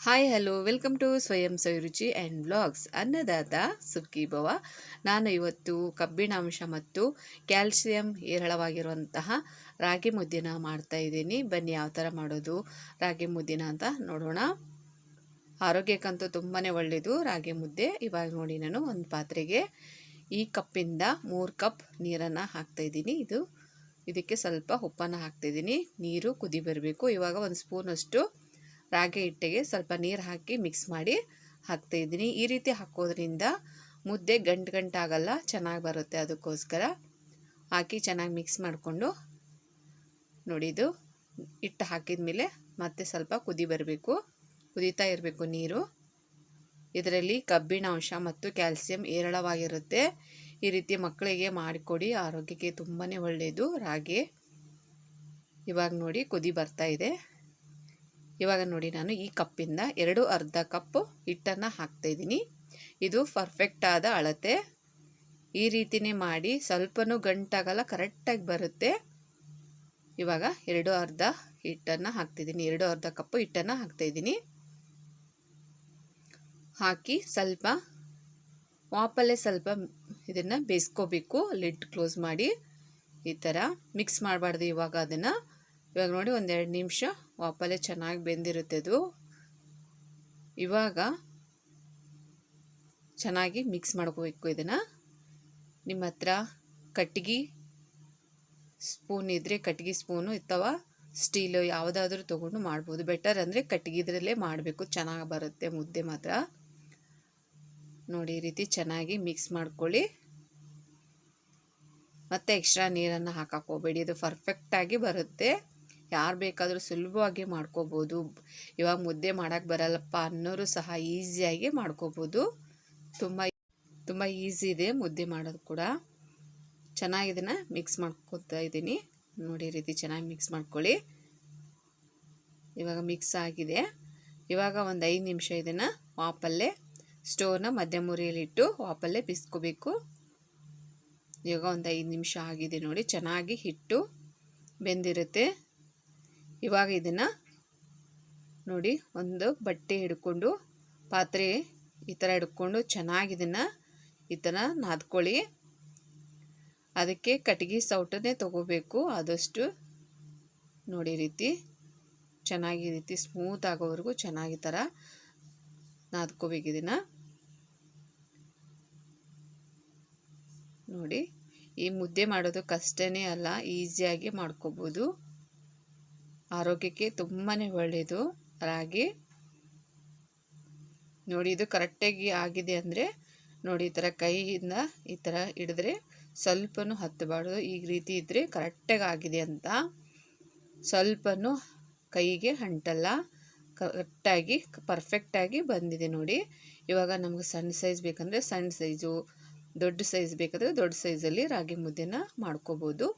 Hi hello welcome to ಸ್ವಯಂ ಸವಿರುಚಿ and vlogs ಅನ್ನದಾತ ಸುಕ್ಕಿ ಭವ ನಾನು ಇವತ್ತು ಕಬ್ಬಿಣಾಂಶ ಮತ್ತು ಕ್ಯಾಲ್ಸಿಯಂ ಹೇರಳವಾಗಿರುವಂತಹ ರಾಗಿ ಮುದ್ದಿನ ಮಾಡ್ತಾ ಇದ್ದೀನಿ. ಬನ್ನಿ ಯಾವ ಥರ ಮಾಡೋದು ರಾಗಿ ಮುದ್ದಿನ ಅಂತ ನೋಡೋಣ. ಆರೋಗ್ಯಕ್ಕಂತೂ ತುಂಬಾ ಒಳ್ಳೆಯದು ರಾಗಿ ಮುದ್ದೆ. ಇವಾಗ ನೋಡಿ ನಾನು ಒಂದು ಪಾತ್ರೆಗೆ ಈ ಕಪ್ಪಿಂದ ಮೂರು ಕಪ್ ನೀರನ್ನು ಹಾಕ್ತಾಯಿದ್ದೀನಿ ಇದು ಇದಕ್ಕೆ ಸ್ವಲ್ಪ ಉಪ್ಪನ್ನು ಹಾಕ್ತಾಯಿದ್ದೀನಿ ನೀರು ಕುದಿ ಬರಬೇಕು. ಇವಾಗ ಒಂದು ಸ್ಪೂನಷ್ಟು ರಾಗಿ ಹಿಟ್ಟಿಗೆ ಸ್ವಲ್ಪ ನೀರು ಹಾಕಿ ಮಿಕ್ಸ್ ಮಾಡಿ ಹಾಕ್ತಾಯಿದ್ದೀನಿ ಈ ರೀತಿ ಹಾಕೋದ್ರಿಂದ ಮುದ್ದೆ ಗಂಟು ಗಂಟಾಗಲ್ಲ ಚೆನ್ನಾಗಿ ಬರುತ್ತೆ ಅದಕ್ಕೋಸ್ಕರ. ಹಾಕಿ ಚೆನ್ನಾಗಿ ಮಿಕ್ಸ್ ಮಾಡಿಕೊಂಡು ನೋಡಿದು ಹಿಟ್ಟು ಹಾಕಿದ ಮೇಲೆ ಮತ್ತೆ ಸ್ವಲ್ಪ ಕುದಿ ಬರಬೇಕು. ಕುದೀತಾ ಇರಬೇಕು ನೀರು. ಇದರಲ್ಲಿ ಕಬ್ಬಿಣ ಅಂಶ ಮತ್ತು ಕ್ಯಾಲ್ಸಿಯಂ ಹೇರಳವಾಗಿರುತ್ತೆ. ಈ ರೀತಿ ಮಕ್ಕಳಿಗೆ ಮಾಡಿಕೊಡಿ, ಆರೋಗ್ಯಕ್ಕೆ ತುಂಬಾ ಒಳ್ಳೆಯದು ರಾಗಿ. ಇವಾಗ ನೋಡಿ ಕುದಿ ಬರ್ತಾ ಇದೆ. ಇವಾಗ ನೋಡಿ ನಾನು ಈ ಕಪ್ಪಿಂದ ಎರಡು ಅರ್ಧ ಕಪ್ಪು ಹಿಟ್ಟನ್ನು ಹಾಕ್ತಾಯಿದ್ದೀನಿ ಇದು ಪರ್ಫೆಕ್ಟ್ ಆದ ಅಳತೆ. ಈ ರೀತಿನೇ ಮಾಡಿ ಸ್ವಲ್ಪನೂ ಗಂಟಾಗಲ್ಲ ಕರೆಕ್ಟಾಗಿ ಬರುತ್ತೆ. ಇವಾಗ ಎರಡು ಅರ್ಧ ಹಿಟ್ಟನ್ನು ಹಾಕ್ತಿದ್ದೀನಿ ಎರಡು ಅರ್ಧ ಕಪ್ಪು ಹಿಟ್ಟನ್ನು ಹಾಕ್ತಾಯಿದ್ದೀನಿ ಹಾಕಿ ಸ್ವಲ್ಪ, ವಾಪಲ್ಲೇ ಸ್ವಲ್ಪ ಇದನ್ನು ಬೇಯಿಸ್ಕೋಬೇಕು. ಲಿಡ್ ಕ್ಲೋಸ್ ಮಾಡಿ ಈ ಥರ ಮಿಕ್ಸ್ ಮಾಡಬಾರ್ದು ಇವಾಗ ಅದನ್ನು. ಇವಾಗ ನೋಡಿ ಒಂದೆರಡು ನಿಮಿಷ. ವಾಪಲೆ ಚೆನ್ನಾಗಿ ಬೆಂದಿರುತ್ತೆ ಅದು. ಇವಾಗ ಚೆನ್ನಾಗಿ ಮಿಕ್ಸ್ ಮಾಡ್ಕೋಬೇಕು ಇದನ್ನು. ನಿಮ್ಮ ಹತ್ರ ಕಟ್ಟಿಗೆ ಸ್ಪೂನ್ ಇದ್ದರೆ ಕಟ್ಟಿಗೆ ಸ್ಪೂನು ಅಥವಾ ಸ್ಟೀಲು ಯಾವುದಾದ್ರೂ ತೊಗೊಂಡು ಮಾಡ್ಬೋದು. ಬೆಟರ್ ಅಂದರೆ ಕಟ್ಟಿಗೆದ್ರಲ್ಲೇ ಮಾಡಬೇಕು. ಚೆನ್ನಾಗಿ ಬರುತ್ತೆ ಮುದ್ದೆ ಮಾತ್ರ. ನೋಡಿ ಈ ರೀತಿ ಚೆನ್ನಾಗಿ ಮಿಕ್ಸ್ ಮಾಡ್ಕೊಳ್ಳಿ. ಮತ್ತು ಎಕ್ಸ್ಟ್ರಾ ನೀರನ್ನು ಹಾಕಕ್ಕೆ ಹೋಗಬೇಡಿ. ಇದು ಪರ್ಫೆಕ್ಟಾಗಿ ಬರುತ್ತೆ. ಯಾರು ಬೇಕಾದರೂ ಸುಲಭವಾಗಿ ಮಾಡ್ಕೋಬೋದು. ಇವಾಗ ಮುದ್ದೆ ಮಾಡೋಕ್ಕೆ ಬರಲ್ಲಪ್ಪ ಅನ್ನೋರು ಸಹ ಈಸಿಯಾಗಿ ಮಾಡ್ಕೋಬೋದು. ತುಂಬ ತುಂಬ ಈಸಿ ಇದೆ ಮುದ್ದೆ ಮಾಡೋದು ಕೂಡ. ಚೆನ್ನಾಗಿ ಇದನ್ನು ಮಿಕ್ಸ್ ಮಾಡ್ಕೊತಾ ಇದ್ದೀನಿ. ನೋಡಿ ರೀತಿ ಚೆನ್ನಾಗಿ ಮಿಕ್ಸ್ ಮಾಡ್ಕೊಳ್ಳಿ. ಇವಾಗ ಮಿಕ್ಸ್ ಆಗಿದೆ. ಇವಾಗ ಒಂದು ಐದು ನಿಮಿಷ ಇದನ್ನು ವಾಪಲ್ಲೇ ಸ್ಟೋವ್ನ ಮಧ್ಯಮ ಉರಿಯಲ್ಲಿಟ್ಟು ವಾಪಲ್ಲೇ ಬಿಸ್ಕೋಬೇಕು. ಇವಾಗ ಒಂದು ಐದು ನಿಮಿಷ ಆಗಿದೆ ನೋಡಿ, ಚೆನ್ನಾಗಿ ಹಿಟ್ಟು ಬೆಂದಿರುತ್ತೆ. ಇವಾಗ ಇದನ್ನು ನೋಡಿ ಒಂದು ಬಟ್ಟೆ ಹಿಡ್ಕೊಂಡು, ಪಾತ್ರೆ ಈ ಥರ ಹಿಡ್ಕೊಂಡು ಚೆನ್ನಾಗಿ ಇದನ್ನು ಈ ಥರ ನಾದ್ಕೊಳ್ಳಿ. ಅದಕ್ಕೆ ಕಟ್ಗೆ ಸೌಟನ್ನೇ ತೊಗೋಬೇಕು. ಆದಷ್ಟು ನೋಡಿ ರೀತಿ ಚೆನ್ನಾಗಿ ರೀತಿ ಸ್ಮೂತ್ ಆಗೋವರೆಗೂ ಚೆನ್ನಾಗಿ ಥರ ನಾದ್ಕೋಬೇಕು ಇದನ್ನು. ನೋಡಿ ಈ ಮುದ್ದೆ ಮಾಡೋದು ಕಷ್ಟನೇ ಅಲ್ಲ, ಈಸಿಯಾಗಿ ಮಾಡ್ಕೋಬೋದು. ಆರೋಗ್ಯಕ್ಕೆ ತುಂಬಾ ಒಳ್ಳೆಯದು. ರಾಗಿ ನೋಡಿ, ಇದು ಕರೆಕ್ಟಾಗಿ ಆಗಿದೆ ಅಂದರೆ ನೋಡಿ, ಈ ಥರ ಕೈಯಿಂದ ಈ ಥರ ಹಿಡಿದ್ರೆ ಸ್ವಲ್ಪನೂ ಹತ್ತಬಾರ್ದು. ಈ ರೀತಿ ಇದ್ದರೆ ಕರೆಕ್ಟಾಗಿ ಆಗಿದೆ ಅಂತ. ಸ್ವಲ್ಪನೂ ಕೈಗೆ ಅಂಟಲ್ಲ ಕರೆಕ್ಟಾಗಿ, ಪರ್ಫೆಕ್ಟಾಗಿ ಬಂದಿದೆ ನೋಡಿ. ಇವಾಗ ನಮಗೆ ಸಣ್ಣ ಸೈಜ್ ಬೇಕಂದರೆ ಸಣ್ಣ ಸೈಜು, ದೊಡ್ಡ ಸೈಜ್ ಬೇಕಾದರೆ ದೊಡ್ಡ ಸೈಜಲ್ಲಿ ರಾಗಿ ಮುದ್ದೆನ ಮಾಡ್ಕೋಬೋದು.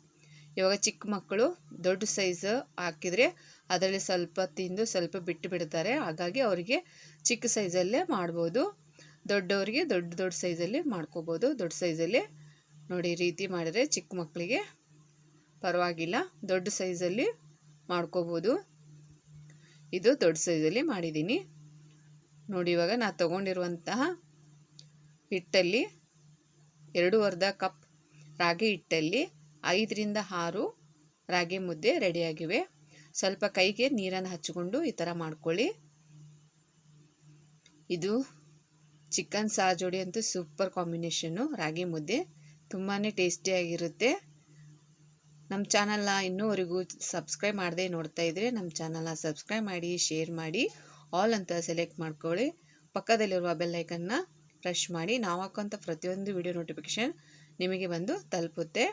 ಇವಾಗ ಚಿಕ್ಕ ಮಕ್ಕಳು ದೊಡ್ಡ ಸೈಜ್ ಹಾಕಿದರೆ ಅದರಲ್ಲಿ ಸ್ವಲ್ಪ ತಿಂದು ಸ್ವಲ್ಪ ಬಿಟ್ಟು ಬಿಡ್ತಾರೆ. ಹಾಗಾಗಿ ಅವರಿಗೆ ಚಿಕ್ಕ ಸೈಜಲ್ಲೇ ಮಾಡ್ಬೋದು. ದೊಡ್ಡವರಿಗೆ ದೊಡ್ಡ ದೊಡ್ಡ ಸೈಜಲ್ಲಿ ಮಾಡ್ಕೋಬೋದು. ದೊಡ್ಡ ಸೈಜಲ್ಲಿ ನೋಡಿ ರೀತಿ ಮಾಡಿದರೆ ಚಿಕ್ಕ ಮಕ್ಕಳಿಗೆ ಪರವಾಗಿಲ್ಲ. ದೊಡ್ಡ ಸೈಜಲ್ಲಿ ಮಾಡ್ಕೋಬೋದು. ಇದು ದೊಡ್ಡ ಸೈಜಲ್ಲಿ ಮಾಡಿದ್ದೀನಿ. ನೋಡಿ ಇವಾಗ ನಾನು ತಗೊಂಡಿರುವಂತಹ ಹಿಟ್ಟಲ್ಲಿ ಎರಡು ಅರ್ಧ ಕಪ್ ರಾಗಿ ಹಿಟ್ಟಲ್ಲಿ ಐದರಿಂದ ಆರು ರಾಗಿ ಮುದ್ದೆ ರೆಡಿಯಾಗಿವೆ. ಸ್ವಲ್ಪ ಕೈಗೆ ನೀರನ್ನು ಹಚ್ಚಿಕೊಂಡು ಈ ಥರ ಮಾಡ್ಕೊಳ್ಳಿ. ಇದು ಚಿಕನ್ ಸಾಜೋಡಿ ಅಂತೂ ಸೂಪರ್ ಕಾಂಬಿನೇಷನ್ನು ರಾಗಿ ಮುದ್ದೆ ತುಂಬಾ ಟೇಸ್ಟಿಯಾಗಿರುತ್ತೆ. ನಮ್ಮ ಚಾನಲ್ನ ಇನ್ನೂವರೆಗೂ ಸಬ್ಸ್ಕ್ರೈಬ್ ಮಾಡದೆ ನೋಡ್ತಾ ಇದ್ದರೆ ನಮ್ಮ ಚಾನಲ್ನ ಸಬ್ಸ್ಕ್ರೈಬ್ ಮಾಡಿ, ಶೇರ್ ಮಾಡಿ, ಆಲ್ ಅಂತ ಸೆಲೆಕ್ಟ್ ಮಾಡ್ಕೊಳ್ಳಿ. ಪಕ್ಕದಲ್ಲಿರುವ ಬೆಲ್ಲೈಕನ್ನ ಪ್ರೆಶ್ ಮಾಡಿ, ನಾವು ಹಾಕೋಂಥ ಪ್ರತಿಯೊಂದು ವಿಡಿಯೋ ನೋಟಿಫಿಕೇಷನ್ ನಿಮಗೆ ಬಂದು ತಲುಪುತ್ತೆ.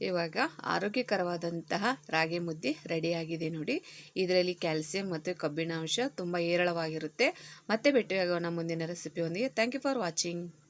ಇವಾಗ ಆರೋಗ್ಯಕರವಾದಂತಹ ರಾಗಿ ಮುದ್ದೆ ರೆಡಿಯಾಗಿದೆ ನೋಡಿ. ಇದರಲ್ಲಿ ಕ್ಯಾಲ್ಸಿಯಂ ಮತ್ತು ಕಬ್ಬಿಣಾಂಶ ತುಂಬ ಹೇರಳವಾಗಿರುತ್ತೆ. ಮತ್ತೆ ಭೇಟಿಯಾಗೋಣ ಮುಂದಿನ ರೆಸಿಪಿಯೊಂದಿಗೆ. Thank you for watching